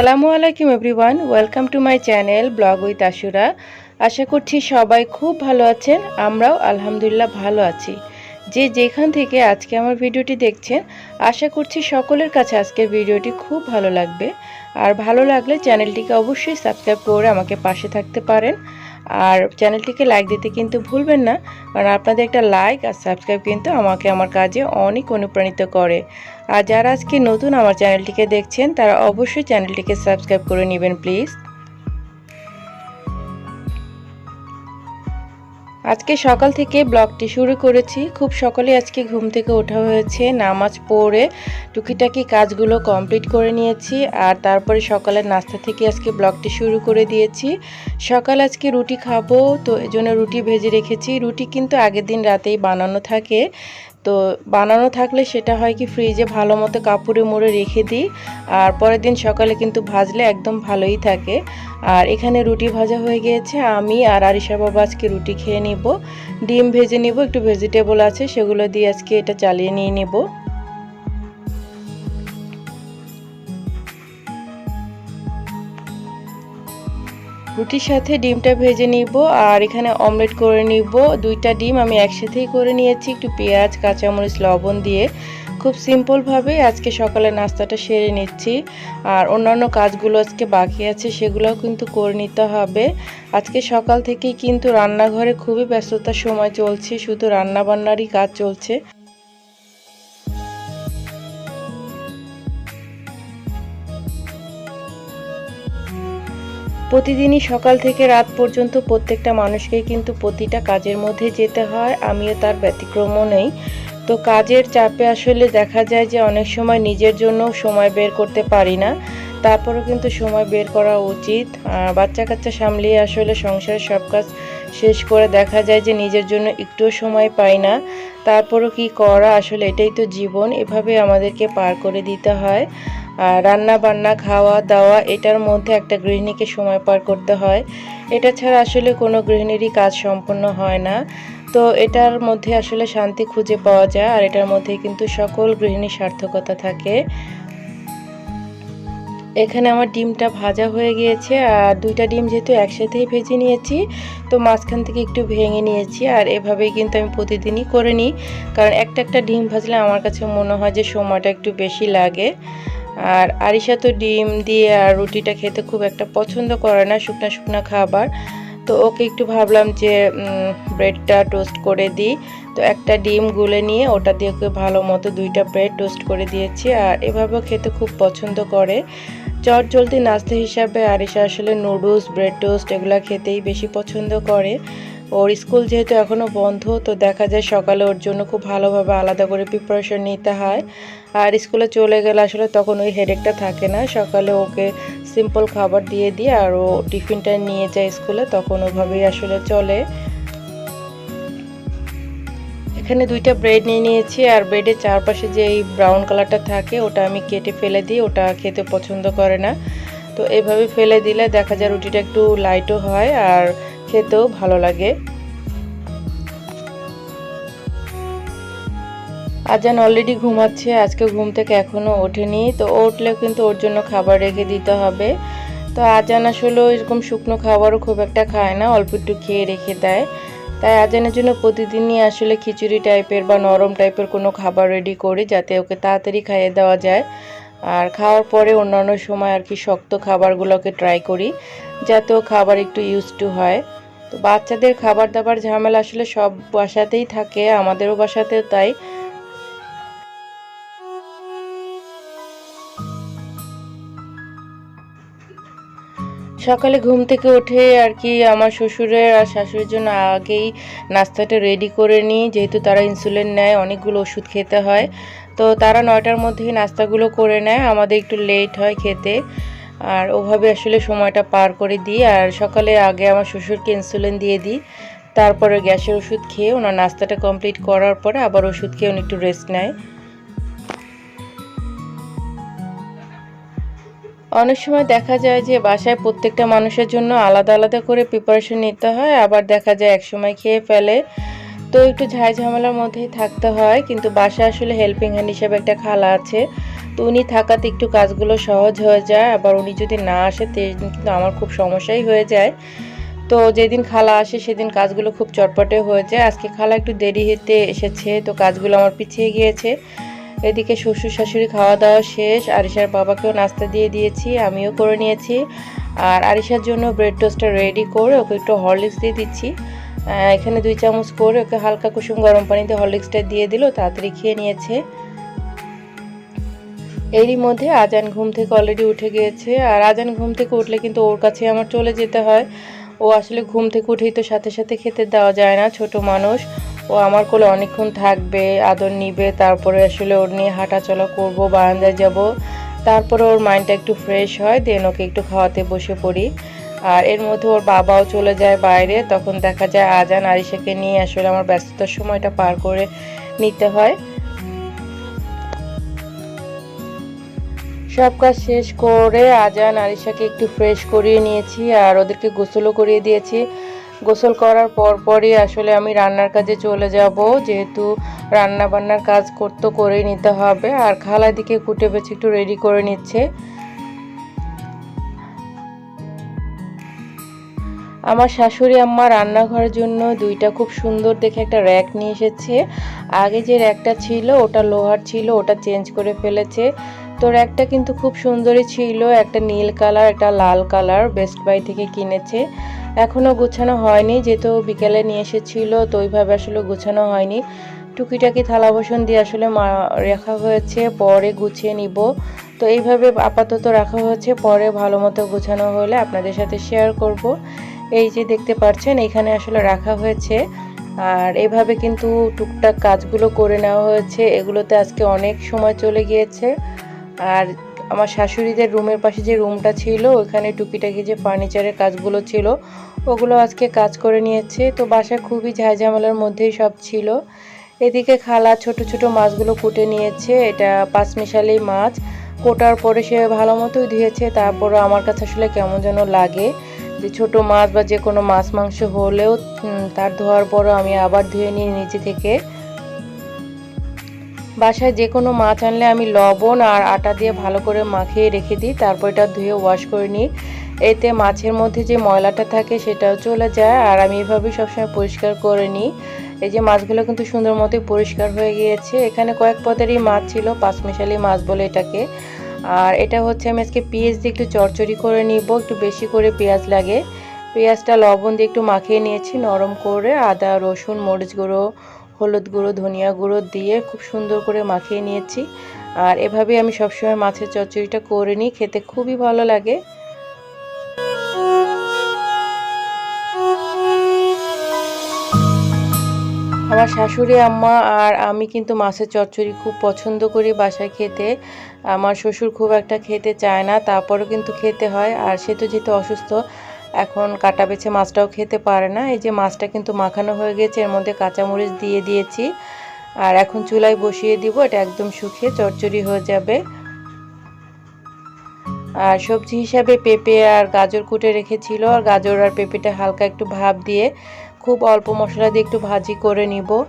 আসসালামু আলাইকুম everyone, welcome to my channel vlog with Ashura. আশা করছি সবাই খুব ভালো আছেন, আমরাও আলহামদুলিল্লাহ ভালো আছি। যে যেখান থেকে আজকে আমার ভিডিওটি দেখছেন, আশা করছি সকলের কাছে আজকের ভিডিওটি খুব ভালো লাগবে। আর ভালো লাগলে চ্যানেলটিকে অবশ্যই সাবস্ক্রাইব করে আমাকে পাশে থাকতে পারেন। আর চ্যানেলটিকে লাইক দিতে কিন্তু ভুলবেন না, কারণ আপনাদের একটা লাইক আর সাবস্ক্রাইব কিন্তু আমাকে, আমার কাজে অনেক অনুপ্রাণিত করে। আর যারা আজকে নতুন আমার চ্যানেলটিকে দেখছেন, তারা অবশ্যই চ্যানেলটিকে সাবস্ক্রাইব করে নেবেন প্লিজ আজকে সকাল থেকে ব্লগটি শুরু করেছি। খুব সকালে আজকে ঘুম থেকে ওঠা হয়েছে। নামাজ পড়ে টুকিটাকি কাজগুলো কমপ্লিট করে নিয়েছি আর তারপরে সকালের নাস্তা থেকে আজকে ব্লগটি শুরু করে দিয়েছি। সকাল আজকে রুটি খাব, তো এজন্য রুটি ভেজে রেখেছি। রুটি কিন্তু আগের দিন রাতেই বানানো থাকে। তো বানানো থাকলে সেটা হয় কি ফ্রিজে ভালো মতো কাপড়ে মুড়ে রেখে দিই, আর পরের দিন সকালে কিন্তু ভাজলে একদম ভালোই থাকে। আর এখানে রুটি ভাজা হয়ে গিয়েছে, আমি আর আরিশা বাবা আজকে রুটি খেয়ে নিব। ডিম ভেজে নিব, একটু ভেজিটেবল আছে, সেগুলো দিয়ে আজকে এটা চালিয়ে নিয়ে নিব। রুটির সাথে ডিমটা ভেজে নিব, আর এখানে অমলেট করে নিব। দুইটা ডিম আমি একসাথেই করে নিয়েছি, একটু পেঁয়াজ, কাঁচামরিচ, লবণ দিয়ে। খুব সিম্পলভাবে আজকে সকালে নাস্তাটা সেরে নিচ্ছি। আর অন্যান্য কাজগুলো আজকে বাকি আছে, সেগুলোও কিন্তু করে নিতে হবে। আজকে সকাল থেকেই কিন্তু রান্নাঘরে খুবই ব্যস্ততার সময় চলছে, শুধু রান্নাবান্নারই কাজ চলছে। প্রতিদিনই সকাল থেকে রাত পর্যন্ত প্রত্যেকটা মানুষকেই কিন্তু প্রতিটা কাজের মধ্যে যেতে হয়, আমিও তার ব্যতিক্রমও নেই। তো কাজের চাপে আসলে দেখা যায় যে অনেক সময় নিজের জন্য সময় বের করতে পারি না। তারপরেও কিন্তু সময় বের করা উচিত। বাচ্চা কাচ্চা সামলিয়ে আসলে সংসারের সব কাজ শেষ করে দেখা যায় যে নিজের জন্য একটুও সময় পাই না। তারপরও কি করা? আসলে এটাই তো জীবন। এভাবে আমাদেরকে পার করে দিতে হয়। রান্না বান্না খাওয়া দাওয়া, এটার মধ্যে একটা গৃহিণীকে সময় পার করতে হয়। এটা ছাড়া আসলে কোনো গৃহিণীরই কাজ সম্পন্ন হয় না। তো এটার মধ্যে আসলে শান্তি খুঁজে পাওয়া যায় আর এটার মধ্যে কিন্তু সকল গৃহিণীর সার্থকতা থাকে। এখানে আমার ডিমটা ভাজা হয়ে গিয়েছে আর দুইটা ডিম যেহেতু একসাথেই ভেজে নিয়েছি, তো মাঝখান থেকে একটু ভেঙে নিয়েছি আর এভাবেই কিন্তু আমি প্রতিদিনই করে নিই। কারণ একটা একটা ডিম ভাজলে আমার কাছে মনে হয় যে সময়টা একটু বেশি লাগে। আর আরিশা তো ডিম দিয়ে আর রুটিটা খেতে খুব একটা পছন্দ করে না, শুকনা শুকনা খাবার। তো ওকে একটু ভাবলাম যে ব্রেডটা টোস্ট করে দিই। তো একটা ডিম গুলে নিয়ে ওটা দিয়ে ওকে ভালো মতো দুইটা ব্রেড টোস্ট করে দিয়েছি আর এভাবেও খেতে খুব পছন্দ করে। চট জলদি নাস্তা হিসাবে আরিশা আসলে নুডলস ব্রেড টোস্ট এগুলো খেতেই বেশি পছন্দ করে। ওর স্কুল যেহেতু এখনও বন্ধ, তো দেখা যায় সকালে ওর জন্য খুব ভালোভাবে আলাদা করে প্রিপারেশন নিতে হয়। আর স্কুলে চলে গেলে আসলে তখন ওই হেডেকটা থাকে না। সকালে ওকে সিম্পল খাবার দিয়ে দিই আর ও টিফিনটা নিয়ে যায় স্কুলে, তখন ওভাবেই আসলে চলে। এখানে দুইটা ব্রেড নিয়ে নিয়েছি। আর ব্রেডের চারপাশে যে এই ব্রাউন কালারটা থাকে, ওটা আমি কেটে ফেলে দিই। ওটা খেতে পছন্দ করে না। তো এভাবে ফেলে দিলে দেখা যায় রুটিটা একটু লাইটও হয়। আর খেতেও ভালো লাগে। আজান অলরেডি ঘুমাচ্ছে, আজকে ঘুম থেকে এখনও ওঠেনি। তো উঠলেও কিন্তু ওর জন্য খাবার রেখে দিতে হবে। তো আজান আসলে এরকম শুকনো খাবারও খুব একটা খায় না, অল্প একটু খেয়ে রেখে দেয়। তাই আজানের জন্য প্রতিদিনই আসলে খিচুড়ি টাইপের বা নরম টাইপের কোনো খাবার রেডি করি, যাতে ওকে তাড়াতাড়ি খাইয়ে দেওয়া যায়। আর খাওয়ার পরে অন্যান্য সময় আর কি শক্ত খাবারগুলোকে ট্রাই করি, যাতে ও খাবার একটু ইউজ টু হয়। তো বাচ্চাদের খাবার দাবার ঝামেলা আসলে সব বাসাতেই থাকে, আমাদেরও বাসাতেও তাই। সকালে ঘুম থেকে উঠে আর কি আমার শ্বশুরের আর শাশুড়ির জন্য আগেই নাস্তাটা রেডি করে নিই, যেহেতু তারা ইনসুলিন নেয়, অনেকগুলো ওষুধ খেতে হয়। তো তারা নয়টার মধ্যেই নাস্তাগুলো করে নেয়, আমাদের একটু লেট হয় খেতে। আর ওভাবে আসলে সময়টা পার করে দিই। আর সকালে আগে আমার শ্বশুরকে ইনসুলিন দিয়ে দিই, তারপরে গ্যাসের ওষুধ খেয়ে ওনার নাস্তাটা কমপ্লিট করার পরে আবার ওষুধ খেয়ে উনি একটু রেস্ট নেয়। অনেক সময় দেখা যায় যে বাসায় প্রত্যেকটা মানুষের জন্য আলাদা আলাদা করে প্রিপারেশন নিতে হয়, আবার দেখা যায় এক সময় খেয়ে ফেলে। তো একটু ঝাই ঝামেলার মধ্যেই থাকতে হয়, কিন্তু বাসায় আসলে হেল্পিং হ্যান্ড হিসেবে একটা খালা আছে। তো উনি থাকাতে একটু কাজগুলো সহজ হয়ে যায়, আবার উনি যদি না আসে সেদিন কিন্তু আমার খুব সমস্যাই হয়ে যায়। তো যেদিন খালা আসে সেদিন কাজগুলো খুব চটপটে হয়ে যায়। আজকে খালা একটু দেরি হতে এসেছে, তো কাজগুলো আমার পিছিয়ে গিয়েছে। এদিকে শ্বশুর শাশুড়ি খাওয়া দাওয়া শেষ, আরিশার বাবাকেও নাস্তা দিয়ে দিয়েছি, আমিও করে নিয়েছি। আর আরিশার জন্য ব্রেড টোস্টটা রেডি করে ওকে একটু হরলিক্স দিয়ে দিচ্ছি। এখানে দুই চামচ করে ওকে হালকা কুসুম গরম পানিতে হরলিক্সটা দিয়ে দিল, তাড়াতাড়ি খেয়ে নিয়েছে। এরই মধ্যে আজান ঘুম থেকে অলরেডি উঠে গিয়েছে। আর আজান ঘুম থেকে উঠলে কিন্তু ওর কাছে আমার চলে যেতে হয়। ও আসলে ঘুম থেকে উঠেই তো সাথে সাথে খেতে দেওয়া যায় না, ছোট মানুষ। ও আমার কোলে অনেকক্ষণ থাকবে, আদর নিবে, তারপরে আসলে ওর নিয়ে হাঁটাচলা করব, বারান্দায় যাব। তারপরে ওর মাইন্ডটা একটু ফ্রেশ হয় দেন ওকে একটু খাওয়াতে বসে পড়ি। আর এর মধ্যে ওর বাবাও চলে যায় বাইরে, তখন দেখা যায় আজান আরিশাকে নিয়ে আসলে আমার ব্যস্ততার সময়টা পার করে নিতে হয়। সব কাজ শেষ করে আজান আরিশাকে একটু ফ্রেশ করিয়ে নিয়েছি আর ওদেরকে গোসলও করিয়ে দিয়েছি। গোসল করার পর পরই আসলে আমি রান্নার কাজে চলে যাব। যেহেতু রান্না বান্নার কাজ করতে করে নিতে হবে। আর খালা দিকে কুটে বেছে একটু রেডি করে নিচ্ছে। আমার শাশুড়ি আম্মা রান্নাঘরের জন্য দুইটা খুব সুন্দর দেখে একটা র্যাক নিয়ে এসেছে। আগে যে র্যাকটা ছিল, ওটা লোহার ছিল, ওটা চেঞ্জ করে ফেলেছে। তো র্যাকটা কিন্তু খুব সুন্দরই ছিল, একটা নীল কালার, একটা লাল কালার বেস্ট বাই থেকে কিনেছে। এখনও গোছানো হয়নি, যেহেতু বিকেলে নিয়ে এসেছিল, তো ওইভাবে আসলে গোছানো হয়নি। টুকিটাকি থালা বাসন দিয়ে আসলে রাখা হয়েছে, পরে গুছিয়ে নিব। তো এইভাবে আপাতত রাখা হয়েছে, পরে ভালো মতো গোছানো হলে আপনাদের সাথে শেয়ার করব। এই যে দেখতে পাচ্ছেন, এখানে আসলে রাখা হয়েছে। আর এভাবে কিন্তু টুকটাক কাজগুলো করে নেওয়া হয়েছে, এগুলোতে আজকে অনেক সময় চলে গিয়েছে। আর আমার শাশুড়িদের রুমের পাশে যে রুমটা ছিল, ওখানে টুকিটাকি যে ফার্নিচারের কাজগুলো ছিল, ওগুলো আজকে কাজ করে নিয়েছে। তো বাসায় খুবই ঝাঁঝামেলার মধ্যেই সব ছিল। এদিকে খালা ছোট ছোট মাছগুলো কুটে নিয়েছে। এটা পাঁচমিশালি মাছ। কোটার পরে সে ভালো মতোই ধুয়েছে। তারপরও আমার কাছে আসলে কেমন যেন লাগে যে ছোট মাছ বা যে কোনো মাছ মাংস হলেও তার ধোয়ার পরও আমি আবার ধুয়ে নিই নিচে থেকে। বাসায় যে কোনো মাছ আনলে আমি লবণ আর আটা দিয়ে ভালো করে মাখিয়ে রেখে দিই, তারপর এটা ধুয়ে ওয়াশ করে নিই। এতে মাছের মধ্যে যে ময়লাটা থাকে সেটাও চলে যায় আর আমি এভাবেই সবসময় পরিষ্কার করে নিই। এই যে মাছগুলো কিন্তু সুন্দর মতোই পরিষ্কার হয়ে গিয়েছে। এখানে কয়েক পদেরই মাছ ছিল, পাঁচমিশালি মাছ বলে এটাকে। আর এটা হচ্ছে আমি আজকে পেঁয়াজ দিয়ে একটু চড়চড়ি করে নিব, একটু বেশি করে পেঁয়াজ লাগে। পেঁয়াজটা লবণ দিয়ে একটু মাখিয়ে নিয়েছি, নরম করে আদা, রসুন, মরিচ গুঁড়ো হলুদ গুঁড়ো, ধনিয়া গুঁড়ো দিয়ে খুব সুন্দর করে মাখিয়ে নিয়েছি। আর এভাবেই আমি সবসময় মাছের চচ্চড়িটা করে নিই, খেতে খুবই ভালো লাগে। আমার শাশুড়ি, আম্মা আর আমি কিন্তু মাছের চচ্চড়ি খুব পছন্দ করি বাসায় খেতে। আমার শ্বশুর খুব একটা খেতে চায় না, তারপরেও কিন্তু খেতে হয়। আর সে তো যেহেতু অসুস্থ এখন কাটা বেছে মাছটাও খেতে পারে না। এই যে মাছটা কিন্তু মাখানো হয়ে গেছে, এর মধ্যে কাঁচামরিচ দিয়ে দিয়েছি। আর এখন চুলায় বসিয়ে দিব, এটা একদম শুকিয়ে চচ্চড়ি হয়ে যাবে। আর সবজি হিসাবে পেঁপে আর গাজর কুটে রেখেছিল, আর গাজর আর পেঁপেটা হালকা একটু ভাপ দিয়ে খুব অল্প মশলা দিয়ে একটু ভাজি করে নিব।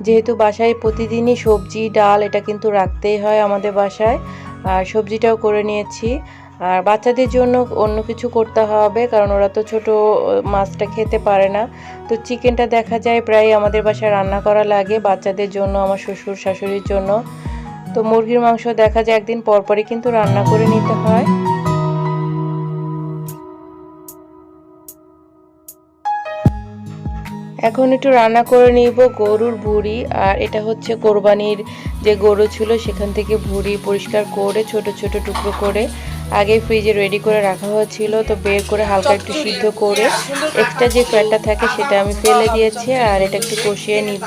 যেহেতু বাসায় প্রতিদিনই সবজি, ডাল, এটা কিন্তু রাখতেই হয় আমাদের বাসায়। আর সবজিটাও করে নিয়েছি। আর বাচ্চাদের জন্য অন্য কিছু করতে হবে, কারণ ওরা তো ছোট, মাছটা খেতে পারে না। তো চিকেনটা দেখা যায় প্রায় আমাদের বাসায় রান্না করা লাগে বাচ্চাদের জন্য, আমার শ্বশুর শাশুড়ির জন্য। তো মুরগির মাংস দেখা যায় একদিন পরপরই কিন্তু রান্না করে নিতে হয়। এখন একটু রান্না করে নিব গরুর ভুড়ি, আর এটা হচ্ছে কোরবানির যে গরু ছিল সেখান থেকে ভুড়ি পরিষ্কার করে, ছোট ছোট টুকরো করে আগে ফ্রিজে রেডি করে রাখা হয়েছিল, তো বের করে হালকা একটু সিদ্ধ করে এক্সট্রা যে ফ্যাটটা থাকে সেটা আমি ফেলে দিয়েছি আর এটা একটু কষিয়ে নিব।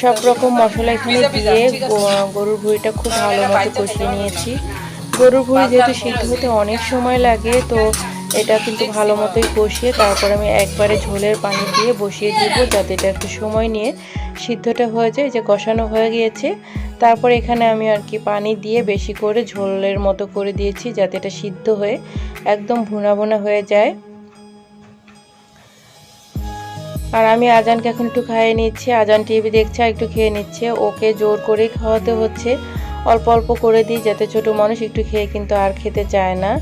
সব রকম মশলা এখানে দিয়ে গরুর ভুঁড়িটা খুব ভালো মতো কষিয়ে নিয়েছি। গরুর ভুঁড়ি যেহেতু সিদ্ধ হতে অনেক সময় লাগে, তো এটা কিন্তু ভালো মতোই কষিয়ে তারপর আমি একবারে ঝোলের পানি দিয়ে বসিয়ে দিব যাতে এটা একটু সময় নিয়ে সিদ্ধটা হয়ে যায়। যে কষানো হয়ে গিয়েছে তারপর এখানে আমি আর কি পানি দিয়ে বেশি করে ঝোলের মতো করে দিয়েছি যাতে এটা সিদ্ধ হয়ে একদম ভুনা ভুনা হয়ে যায়। আর আমি আজানকে এখন একটু খাইয়ে নিচ্ছি। আজান টিভি দেখছে আর একটু খেয়ে নিচ্ছে। ওকে জোর করেই খাওয়াতে হচ্ছে। অল্প অল্প করে দিই যাতে ছোট মানুষ একটু খেয়ে কিন্তু আর খেতে চায় না।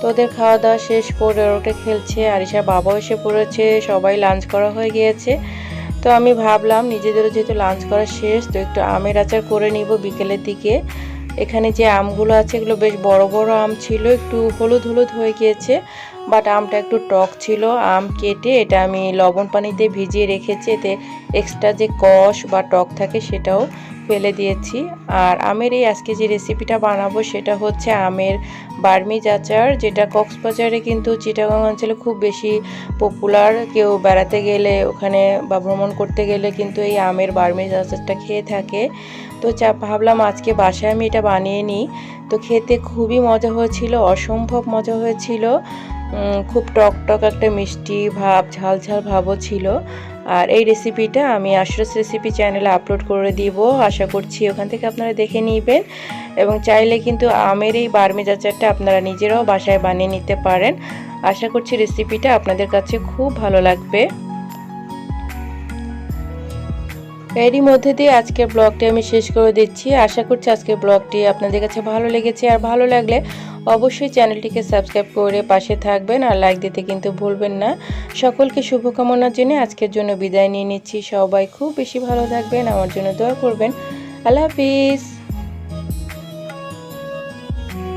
তো ওদের খাওয়া দাওয়া শেষ করে ওটা খেলছে। আর আরিশার বাবাও এসে পড়েছে। সবাই লাঞ্চ করা হয়ে গিয়েছে। তো আমি ভাবলাম নিজেদেরও যেহেতু লাঞ্চ করা শেষ, তো একটু আমের আচার করে নিব বিকেলের দিকে। এখানে যে আমগুলো আছে, এগুলো বেশ বড় বড় আম ছিল, একটু হলুদ হলুদ হয়ে গিয়েছে বাট আমটা একটু টক ছিল, আম কেটে এটা আমি লবণ পানিতে ভিজিয়ে রেখেছি, এতে এক্সট্রা যে কষ বা টক থাকে সেটাও ফেলে দিয়েছি। আর আমের এই আজকে যে রেসিপিটা বানাবো সেটা হচ্ছে আমের বার্মিজ আচার যেটা কক্সবাজারে কিন্তু চিটাগাং অঞ্চলে খুব বেশি পপুলার কেউ বেড়াতে গেলে, ওখানে বা ভ্রমণ করতে গেলে কিন্তু এই আমের বার্মিজ আচারটা খেয়ে থাকে। তো চা, ভাবলাম আজকে বাসায় আমি এটা বানিয়ে নিই। তো খেতে খুবই মজা হয়েছিল, অসম্ভব মজা হয়েছিল। খুব টক টক একটা মিষ্টি ভাব ঝাল ঝাল ভাবও ছিল। আর এই রেসিপিটা আমি আশরাস রেসিপি চ্যানেলে আপলোড করে দিব। আশা করছি ওখান থেকে আপনারা দেখে নেবেন। এবং চাইলে কিন্তু আমের এই বার্মিজ আচারটা আপনারা নিজেরাও বাসায় বানিয়ে নিতে পারেন। আশা করছি রেসিপিটা আপনাদের কাছে খুব ভালো লাগবে। এরই মধ্যে দিয়ে আজকের ব্লগটি আমি শেষ করে দিচ্ছি। আশা করছি আজকের ব্লগটি আপনাদের কাছে ভালো লেগেছে। আর ভালো লাগলে অবশ্যই চ্যানেলটিকে সাবস্ক্রাইব করে পাশে থাকবেন আর লাইক দিতে কিন্তু ভুলবেন না। সকলকে শুভকামনার জন্য আজকের জন্য বিদায় নিয়ে নিচ্ছি। সবাই খুব বেশি ভালো থাকবেন, আমার জন্য দোয়া করবেন। আল্লাহ হাফিজ।